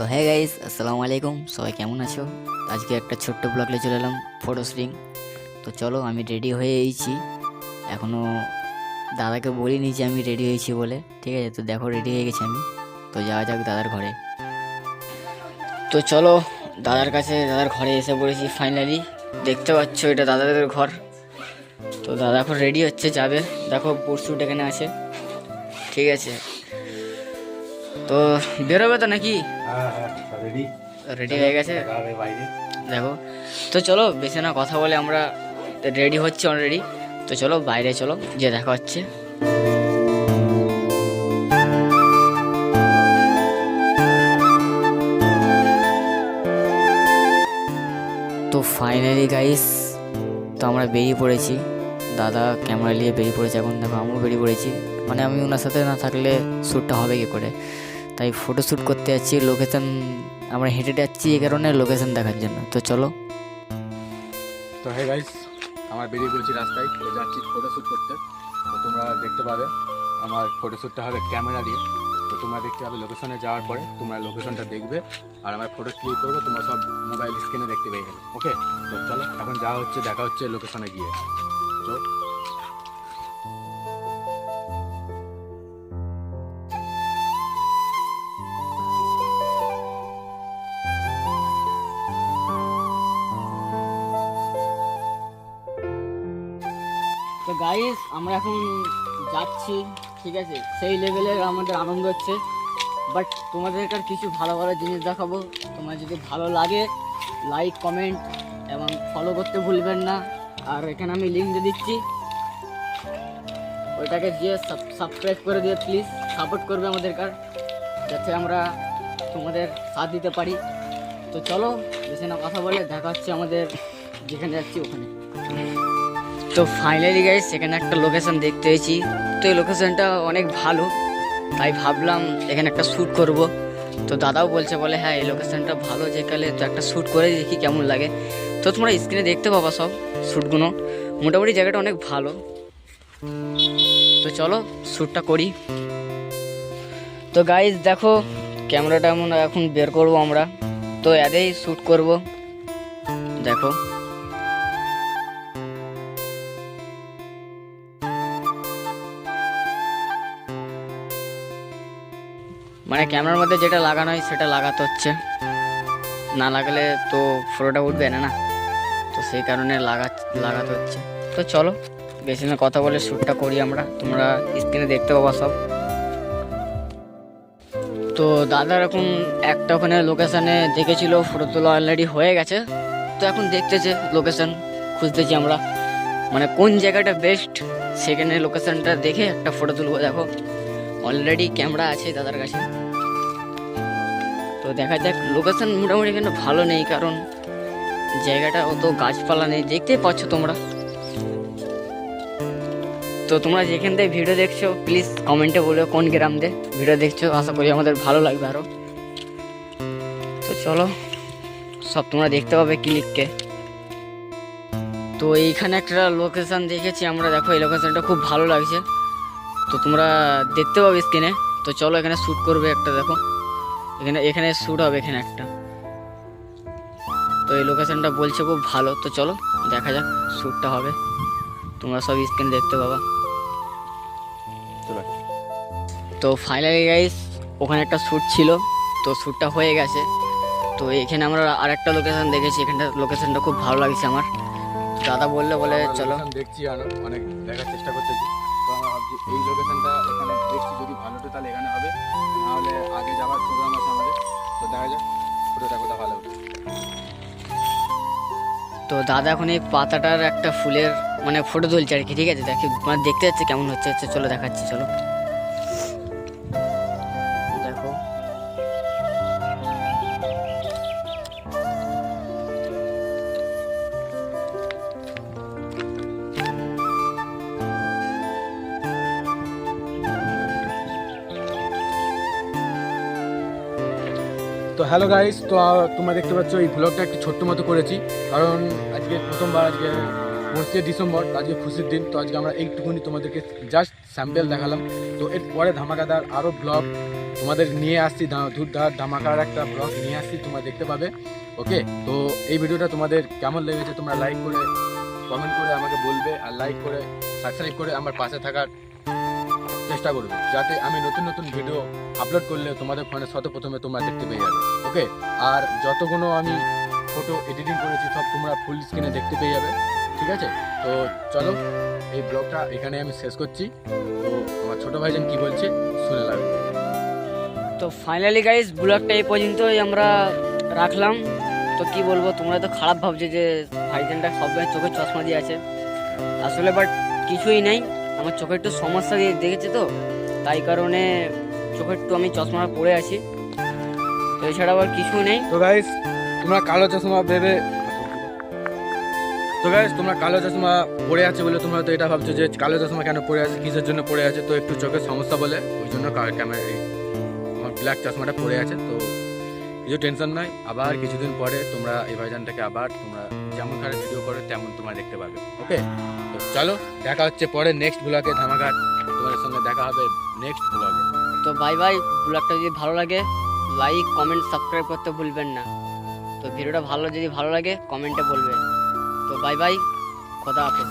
তো হ্যাঁ গাইস আসসালামু আলাইকুম। সবাই কেমন আছো? আজকে একটা ছোট্ট ব্লগ নিয়ে চলে এলাম ফটো স্ট্রিং তো চলো, আমি রেডি হয়ে এইছি এখনও দাদাকে বলিনি যে আমি রেডি হয়েছি বলে, ঠিক আছে? তো দেখো রেডি হয়ে গেছি আমি। তো যাওয়া যাক দাদার ঘরে। তো চলো, দাদার কাছে, দাদার ঘরে এসে পড়েছি ফাইনালি দেখতে পাচ্ছ, এটা দাদাদের ঘর। তো দাদা এখন রেডি হচ্ছে, যাবে। দেখো বুট এখানে আছে। ঠিক আছে। তো বেরোবে তো নাকি? হ্যাঁ হ্যাঁ রেডি রেডি হয়ে গেছে? দেখো তো চলো বেশি না কথা বলে আমরা রেডি হচ্ছে অলরেডি তো চলো বাইরে চলো যে দেখা হচ্ছে। তো ফাইনালি গাইস তো আমরা বেরিয়ে পড়েছি। দাদা ক্যামেরা নিয়ে বেরিয়ে পড়েছে এখন। দেখো আমিও বেরিয়ে পড়েছি। মানে আমি ওনার সাথে না থাকলে শ্যুটটা হবে কি করে? তাই ফটোশ্যুট করতে যাচ্ছি লোকেশন আমরা হেঁটে যাচ্ছি এই কারণে লোকেশন দেখার জন্য। তো চলো। তো হে গাইস আমার বেরিয়ে পড়েছি রাস্তায়, তো যাচ্ছি ফটোশ্যুট করতে। তো তোমরা দেখতে পাবে, আমার ফটোশ্যুটটা হবে ক্যামেরা দিয়ে। তো তোমরা দেখতে পাবে লোকেশনে যাওয়ার পরে, তোমরা লোকেশনটা দেখবে, আর আমার ফটো ক্লিক করবে, তোমরা সব মোবাইল স্ক্রিনে দেখতে পেয়ে যাবে ওকে তো চলো, এখন যাওয়া হচ্ছে, দেখা হচ্ছে লোকেশনে গিয়ে। তো তো গাইস আমরা এখন যাচ্ছি, ঠিক আছে? সেই লেভেলের আমাদের আনন্দ হচ্ছে। বাট তোমাদেরকে আর কিছু ভালো ভালো জিনিস দেখাবো। তোমার যদি ভালো লাগে লাইক কমেন্ট এবং ফলো করতে ভুলবেন না। আর এখানে আমি লিঙ্ক দিয়ে দিচ্ছি। ওইটাকে দিয়ে সাবস্ক্রাইব করে দিয়ে প্লিজ সাপোর্ট করবে আমাদেরকার যাতে আমরা তোমাদের সাথ দিতে পারি। তো চলো, বেশি না কথা বলে দেখা হচ্ছে আমাদের, যেখানে যাচ্ছি ওখানে। তো ফাইনালি গাইস সেখানে একটা লোকেশন দেখতে পেয়েছি। তো এই লোকেশনটা অনেক ভালো। তাই ভাবলাম এখানে একটা শ্যুট করব। তো দাদাও বলছে, বলে হ্যাঁ এই লোকেশনটা ভালো যেকালে তো একটা শ্যুট করে দেখি কেমন লাগে। তো তোমরা স্ক্রিনে দেখতে পাবা সব শ্যুটগুলো মোটামুটি জায়গাটা অনেক ভালো। তো চলো শ্যুটটা করি। তো গাইজ দেখো ক্যামেরাটা এমন এখন বের করব আমরা। তো এদেই শ্যুট করব। দেখো। মানে ক্যামেরার মধ্যে যেটা লাগানো হয় সেটা লাগাতে হচ্ছে। না লাগালে তো ফটোটা উঠবে না না? তো সেই কারণে লাগা, লাগাতে হচ্ছে। তো চলো, বেশি না কথা বলে শ্যুটটা করি আমরা। তোমরা স্ক্রিনে দেখতে পাবা সব। তো দাদার এখন একটা ওখানে লোকেশানে দেখেছিল ফটো তোলা অলরেডি হয়ে গেছে। তো এখন দেখতেছে লোকেশান খুঁজতেছি আমরা। মানে কোন জায়গাটা বেস্ট সেখানে লোকেশানটা দেখে একটা ফটো তুলবো, দেখো। অলরেডি ক্যামেরা আছে দাদার কাছে। তো দেখা যাক লোকেশন মোটামুটি কিন্তু ভালো নেই, কারণ জায়গাটা অত গাছপালা নেই। দেখতেই পাচ্ছ তোমরা। তো তোমরা যেখান থেকে ভিডিও দেখছ প্লিজ কমেন্টে বলো কোন গ্রাম দিয়ে ভিডিও দেখছ। আশা করি আমাদের ভালো লাগবে আরও তো চলো, সব তোমরা দেখতে পাবে ক্লিককে তো এইখানে একটা লোকেশান দেখেছি আমরা। দেখো, এই লোকেশানটা খুব ভালো লাগছে। তো তোমরা দেখতে পাবে স্ক্রিনে তো চলো এখানে শ্যুট করবে একটা দেখো। এখানে এখানে শ্যুট হবে এখানে একটা। তো এই লোকেশনটা বলছে খুব ভালো। তো চলো দেখা যাক শ্যুটটা হবে। তোমরা সব স্ক্রিন দেখতে পাবা। তো ফাইনালি গাইস ওখানে একটা শ্যুট ছিল। তো শ্যুটটা হয়ে গেছে। তো এখানে আমরা আরেকটা লোকেশন দেখেছি। এখানটা লোকেশানটা খুব ভালো লাগছে আমার। দাদা বললে বলে চলো। দেখছি আরও অনেক দেখার চেষ্টা করতেছি। এই লোকেশনটা এখানে দেখছি, যদি ভালো হতো তাহলে এখানে হবে। নাহলে আগে যাওয়ার প্রোগ্রাম আছে আমাদের। তো দেখা যাক ফটোটা কোথাও ভালো হবে তো দাদা এখন এই পাতাটার একটা ফুলের মানে ফটো তুলছে আর কি, ঠিক আছে? দেখি মানে দেখতে যাচ্ছে কেমন হচ্ছে। হচ্ছে চলো দেখাচ্ছি, চলো। তো হ্যালো গাইস তো তোমরা দেখতে পাচ্ছ, এই ব্লগটা একটু ছোট্ট মতো করেছি। কারণ আজকে প্রথমবার, আজকে পঁচিশে ডিসেম্বর আজকে খুশির দিন, তো আজকে আমরা এইটুকুনি তোমাদেরকে জাস্ট স্যাম্পেল দেখালাম। তো এরপরে ধামাকাদার আরও ব্লগ তোমাদের নিয়ে আসছি ধূরধার ধামাকার একটা ব্লগ নিয়ে আসছি, তোমরা দেখতে পাবে। ওকে তো এই ভিডিওটা তোমাদের কেমন লেগেছে, তোমরা লাইক করে কমেন্ট করে আমাকে বলবে, আর লাইক করে সাবস্ক্রাইব করে আমার পাশে থাকার চেষ্টা করবে, যাতে আমি নতুন নতুন ভিডিও আপলোড করলে তোমাদের ফোনে প্রথমে তোমরা দেখতে পেয়ে যাবে ওকে আর যতগুলো আমি ফটো এডিটিং করেছি, সব তোমরা ফুল স্ক্রিনে দেখতে পেয়ে যাবে, ঠিক আছে? তো চলো, এই ব্লগটা এখানে আমি শেষ করছি। তো আমার ছোট ভাইজান কি বলছে, শুনে লাগবে তো ফাইনালি গাইস ব্লগটা এই পর্যন্তই আমরা রাখলাম। তো কি বলব, তোমরা তো খারাপ ভাবছে যে ভাইজানটা সবাই চোখে চশমা দিয়ে আছে। আসলে বাট কিছুই নেই। আমার চোখে একটু সমস্যা দেখেছে তো, তাই কারণে চোখে একটু আমি চশমাটা পরে আছি। তো এছাড়া আবার কিছু নেই। তো গাইস তোমরা কালো চশমা ভেবে তো গাইস তোমরা কালো চশমা পড়ে আছে বলে তোমরা তো এটা ভাবছ যে কালো চশমা কেন পড়ে আছে, কিসের জন্য পড়ে আছে? তো একটু চোখের সমস্যা বলে, ওই জন্য ক্যামেরা আমার ব্ল্যাক চশমাটা পড়ে আছে। তো কিছু টেনশন নয় আবার কিছুদিন পরে তোমরা এই ভাইজানটাকে আবার তোমরা যেমন কারে ভিডিও করো, তেমন তোমরা দেখতে পাবে। ওকে চলো, দেখা হচ্ছে পরে নেক্সট ব্লগে ধামাকার তোমার সঙ্গে দেখা হবে নেক্সট ব্লগে তো বাই বাই ব্লগটা যদি ভালো লাগে লাইক কমেন্ট সাবস্ক্রাইব করতে ভুলবেন না। তো ভিডিওটা ভালো, যদি ভালো লাগে কমেন্টে বলবেন তো বাই বাই খোদা হাফেজ।